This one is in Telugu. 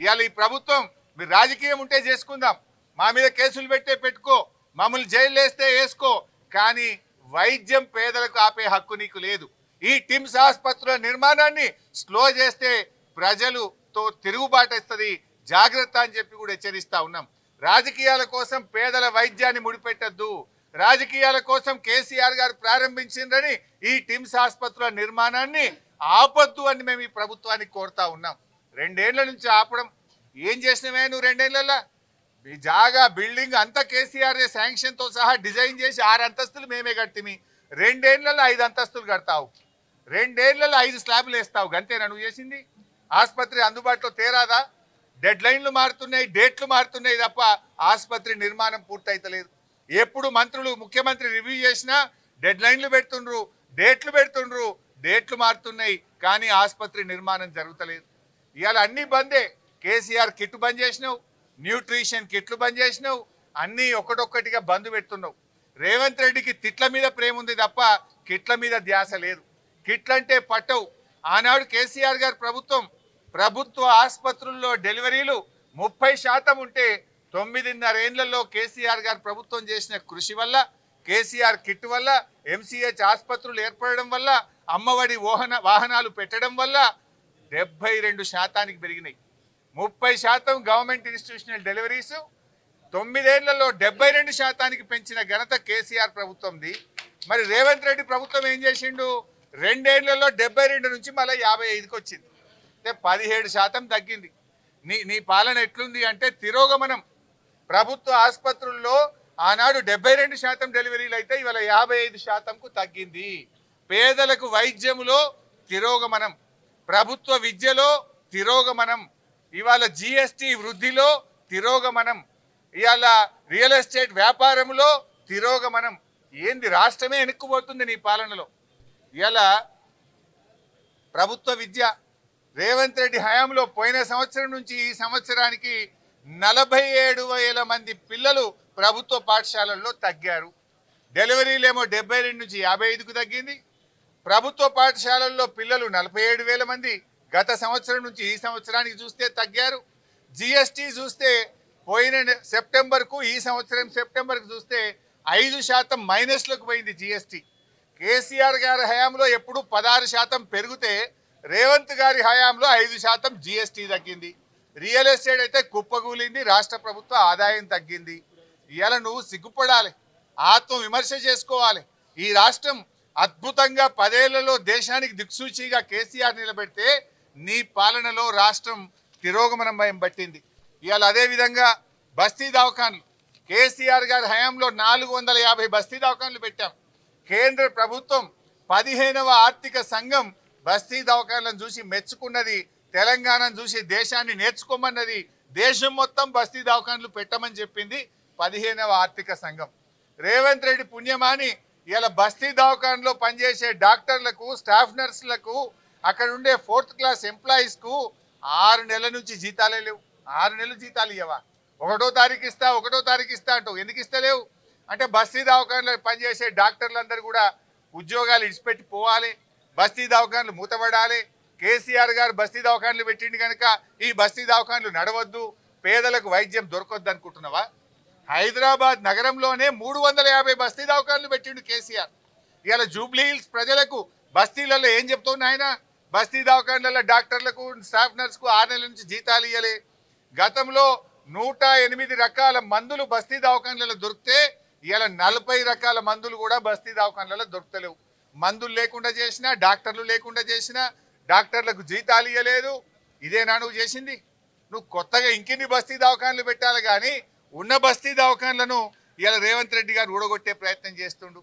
ఇవాళ ఈ ప్రభుత్వం మీరు రాజకీయం ఉంటే చేసుకుందాం. మా మీద కేసులు పెట్టే పెట్టుకో. మమ్మల్ని జైలు వేస్తే వేసుకో. కానీ వైద్యం పేదలకు ఆపే హక్కు నీకు లేదు. ఈ టిమ్స్ ఆసుపత్రుల నిర్మాణాన్ని స్లో చేస్తే ప్రజలుతో తిరుగుబాటేస్తుంది జాగ్రత్త అని చెప్పి కూడా హెచ్చరిస్తా ఉన్నాం. రాజకీయాల కోసం పేదల వైద్యాన్ని ముడిపెట్టద్దు. రాజకీయాల కోసం కేసీఆర్ గారు ప్రారంభించిందని ఈ టిమ్స్ ఆసుపత్రుల నిర్మాణాన్ని ఆపొద్దు అని మేము ఈ ప్రభుత్వానికి కోరుతా ఉన్నాం. రెండేళ్ళ నుంచి ఆపడం. ఏం చేసినవే నువ్వు రెండేళ్ళలో జాగా బిల్డింగ్ అంతా కేసీఆర్ శాంక్షన్తో సహా డిజైన్ చేసి ఆరు అంతస్తులు మేమే కట్టిమి. రెండేళ్ళలో ఐదు అంతస్తులు కడతావు. రెండేళ్ళలో ఐదు స్లాబ్లు వేస్తావు. గంతేనా నువ్వు చేసింది? ఆసుపత్రి అందుబాటులో తేరాదా? డెడ్ లైన్లు మారుతున్నాయి డేట్లు మారుతున్నాయి తప్ప ఆసుపత్రి నిర్మాణం పూర్తయితలేదు. ఎప్పుడు మంత్రులు ముఖ్యమంత్రి రివ్యూ చేసినా డెడ్ లైన్లు పెడుతుండ్రు డేట్లు పెడుతుండ్రు డేట్లు మారుతున్నాయి. కానీ ఆసుపత్రి నిర్మాణం జరుగుతలేదు. ఇవాళ అన్ని బందే. కేసీఆర్ కిట్ బంద్ చేసినావు న్యూట్రిషన్ కిట్లు బంద్ చేసినావు అన్నీ ఒకటొక్కటిగా బంద్ పెడుతున్నావు. రేవంత్ రెడ్డికి తిట్ల మీద ప్రేమ ఉంది తప్ప కిట్ల మీద ధ్యాస లేదు. కిట్లంటే పట్టవు. ఆనాడు కేసీఆర్ గారు ప్రభుత్వం ప్రభుత్వ ఆసుపత్రుల్లో డెలివరీలు ముప్పై శాతం ఉంటే తొమ్మిదిన్నర ఏళ్ళలో కేసీఆర్ గారు ప్రభుత్వం చేసిన కృషి వల్ల కేసీఆర్ కిట్ వల్ల ఎంసీహెచ్ ఆసుపత్రులు ఏర్పడడం వల్ల అమ్మఒడి వాహన వాహనాలు పెట్టడం వల్ల డెబ్బై రెండు శాతానికి పెరిగినాయి. ముప్పై శాతం గవర్నమెంట్ ఇన్స్టిట్యూషనల్ డెలివరీస్ తొమ్మిదేళ్ళలో డెబ్బై రెండు శాతానికి పెంచిన ఘనత కేసీఆర్ ప్రభుత్వంది. మరి రేవంత్ రెడ్డి ప్రభుత్వం ఏం చేసిండు? రెండేళ్ళలో డెబ్బై రెండు నుంచి మళ్ళీ యాభై ఐదుకి వచ్చింది. అంటే పదిహేడు శాతం తగ్గింది. నీ నీ పాలన ఎట్లుంది అంటే తిరోగమనం. ప్రభుత్వ ఆసుపత్రుల్లో ఆనాడు డెబ్బై రెండు శాతం డెలివరీలు అయితే ఇవాళ యాభై ఐదు శాతంకు తగ్గింది. పేదలకు వైద్యములో తిరోగమనం. ప్రభుత్వ విద్యలో తిరోగమనం ఇవాళ జిఎస్టి వృద్ధిలో తిరోగమనం ఇవాళ రియల్ ఎస్టేట్ వ్యాపారంలో తిరోగమనం. ఏంది రాష్ట్రమే వెనుక్కుపోతుంది నీ పాలనలో? ఇవాళ ప్రభుత్వ విద్య రేవంత్ రెడ్డి హయాంలో పోయిన సంవత్సరం నుంచి ఈ సంవత్సరానికి నలభై ఏడు వేల మంది పిల్లలు ప్రభుత్వ పాఠశాలల్లో తగ్గారు. డెలివరీలేమో డెబ్బై రెండు నుంచి యాభై ఐదుకు తగ్గింది. ప్రభుత్వ పాఠశాలల్లో పిల్లలు నలభై ఏడు వేల మంది గత సంవత్సరం నుంచి ఈ సంవత్సరానికి చూస్తే తగ్గారు. జిఎస్టీ చూస్తే పోయిన సెప్టెంబర్కు ఈ సంవత్సరం సెప్టెంబర్కు చూస్తే ఐదు శాతం మైనస్లోకి పోయింది జిఎస్టీ. కేసీఆర్ గారి హయాంలో ఎప్పుడు పదహారు శాతం పెరిగితే రేవంత్ గారి హయాంలో ఐదు శాతం జిఎస్టీ తగ్గింది. రియల్ ఎస్టేట్ అయితే కుప్పగూలింది రాష్ట్ర ప్రభుత్వ ఆదాయం తగ్గింది. ఇవాళ నువ్వు సిగ్గుపడాలి ఆత్మ విమర్శ చేసుకోవాలి. ఈ రాష్ట్రం అద్భుతంగా పదేళ్ళలో దేశానికి దిక్సూచిగా కేసీఆర్ నిలబెడితే నీ పాలనలో రాష్ట్రం తిరోగమనం భయం పట్టింది. ఇవాళ అదేవిధంగా బస్తీ దవాఖాన్లు. కేసీఆర్ గారి హయాంలో నాలుగు వందల యాభై బస్తీ దవాఖాన్లు పెట్టాం. కేంద్ర ప్రభుత్వం పదిహేనవ ఆర్థిక సంఘం బస్తీ దవాఖాన్లను చూసి మెచ్చుకున్నది తెలంగాణను చూసి దేశాన్ని నేర్చుకోమన్నది దేశం మొత్తం బస్తీ దవాఖాన్లు పెట్టమని చెప్పింది పదిహేనవ ఆర్థిక సంఘం. రేవంత్ రెడ్డి పుణ్యమాని ఇలా బస్తీ దవాఖాన్లో పనిచేసే డాక్టర్లకు స్టాఫ్ నర్సులకు అక్కడ ఉండే ఫోర్త్ క్లాస్ ఎంప్లాయీస్కు ఆరు నెలల నుంచి జీతాలే లేవు. ఆరు నెలలు జీతాలు ఇవ్వవా ఒకటో తారీఖు ఇస్తా ఒకటో తారీఖు ఇస్తా అంటావు. ఎందుకు ఇస్తలేవు? అంటే బస్తీ దవాఖానలో పనిచేసే డాక్టర్లందరూ కూడా ఉద్యోగాలు ఇడిచిపెట్టి పోవాలి. బస్తీ దవాఖానలు మూతపడాలి. కేసీఆర్ గారు బస్తీ దవాఖానలు పెట్టిండు కనుక ఈ బస్తీ దవాఖానలు నడవద్దు. పేదలకు వైద్యం దొరకొద్దు అనుకుంటున్నావా? హైదరాబాద్ నగరంలోనే మూడు వందల యాభై బస్తీ దవాఖానలు పెట్టిండు కేసీఆర్. ఇవాళ జూబ్లీ హిల్స్ ప్రజలకు బస్తీలలో ఏం చెప్తున్నా ఆయన? బస్తీ దవాఖానలలో డాక్టర్లకు స్టాఫ్ నర్స్కు ఆరు నెలల నుంచి జీతాలు ఇవ్వలే గతంలో నూట ఎనిమిది రకాల మందులు బస్తీ దవాఖానలలో దొరికితే ఇలా నలభై రకాల మందులు కూడా బస్తీ దవాఖానలలో దొరకలేవు మందులు లేకుండా చేసినా డాక్టర్లు లేకుండా చేసినా డాక్టర్లకు జీతాలు ఇవ్వలేదు ఇదేనా నువ్వు చేసింది. నువ్వు కొత్తగా ఇంకెన్ని బస్తీ దవాఖానలు పెట్టాలి కానీ ఉన్న బస్తీ దవాఖాన్లను ఇవాళ రేవంత్ రెడ్డి గారు ఊడగొట్టే ప్రయత్నం చేస్తుండు.